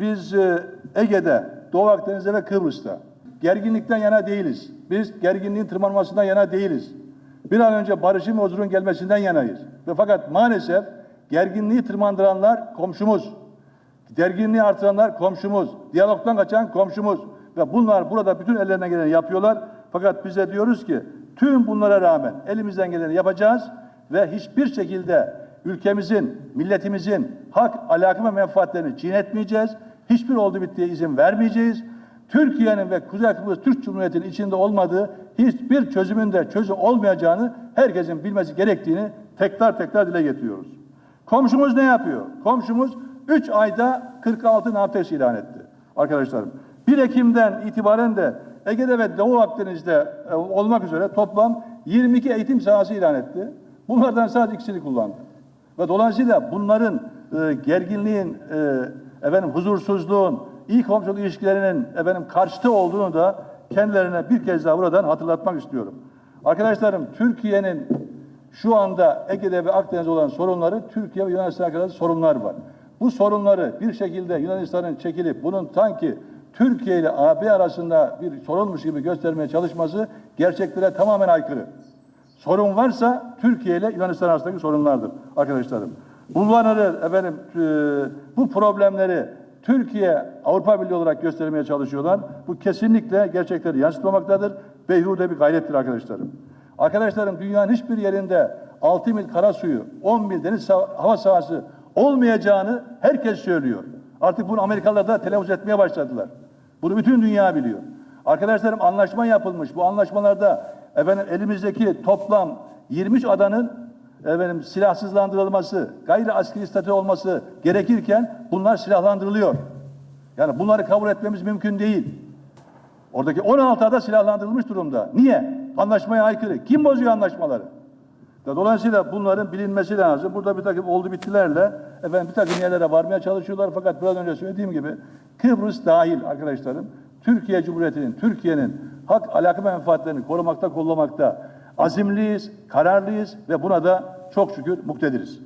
biz e, Ege'de, Doğu Akdeniz'de ve Kıbrıs'ta gerginlikten yana değiliz. Biz gerginliğin tırmanmasından yana değiliz. Bir an önce barışın ve huzurun gelmesinden yanayız. Ve fakat maalesef gerginliği tırmandıranlar komşumuz. Gerginliği artıranlar komşumuz. Diyalogdan kaçan komşumuz. Ve bunlar burada bütün ellerine geleni yapıyorlar. Fakat bize diyoruz ki tüm bunlara rağmen elimizden geleni yapacağız ve hiçbir şekilde ülkemizin, milletimizin hak, alakı ve menfaatlerini çiğnetmeyeceğiz. Hiçbir oldu bittiye izin vermeyeceğiz. Türkiye'nin ve Kuzey Kıbrıs Türk Cumhuriyeti'nin içinde olmadığı hiçbir çözümün de çözü olmayacağını herkesin bilmesi gerektiğini tekrar tekrar dile getiriyoruz. Komşumuz ne yapıyor? Komşumuz 3 ayda 46 nafes ilan etti arkadaşlarım. 1 Ekim'den itibaren de Ege'de ve Doğu Akdeniz'de e, olmak üzere toplam 22 eğitim sahası ilan etti. Bunlardan sadece ikisini kullandı. Ve dolayısıyla bunların e, gerginliğin, e, efendim huzursuzluğun, iyi komşuluk ilişkilerinin efendim karşıtı olduğunu da kendilerine bir kez daha buradan hatırlatmak istiyorum. Arkadaşlarım Türkiye'nin şu anda Ege'de ve Akdeniz'de olan sorunları Türkiye ve Yunanistan'a kadar sorunlar var. Bu sorunları bir şekilde Yunanistan'ın çekilip bunun sanki Türkiye ile AB arasında bir sorunmuş gibi göstermeye çalışması gerçeklere tamamen aykırı. Sorun varsa Türkiye ile Yunanistan arasındaki sorunlardır arkadaşlarım. Bunları efendim e, bu problemleri Türkiye Avrupa Birliği olarak göstermeye çalışıyorlar. Bu kesinlikle gerçekleri yansıtmamaktadır. Beyhude bir gayrettir arkadaşlarım. Arkadaşlarım dünyanın hiçbir yerinde 6 mil kara suyu, 10 mil deniz hava sahası olmayacağını herkes söylüyor. Artık bunu Amerikalılar da telaffuz etmeye başladılar. Bunu bütün dünya biliyor. Arkadaşlarım anlaşma yapılmış. Bu anlaşmalarda efendim elimizdeki toplam 23 adanın efendim silahsızlandırılması, gayri askeri statü olması gerekirken bunlar silahlandırılıyor. Yani bunları kabul etmemiz mümkün değil. Oradaki 16 ada silahlandırılmış durumda. Niye? Anlaşmaya aykırı. Kim bozuyor anlaşmaları? Dolayısıyla bunların bilinmesi lazım. Burada bir takım oldu bittilerle efendim bir takım yerlere varmaya çalışıyorlar. Fakat biraz önce söylediğim gibi Kıbrıs dahil arkadaşlarım Türkiye Cumhuriyeti'nin, Türkiye'nin hak, alaka menfaatlerini korumakta, kollamakta azimliyiz, kararlıyız ve buna da çok şükür muktediriz.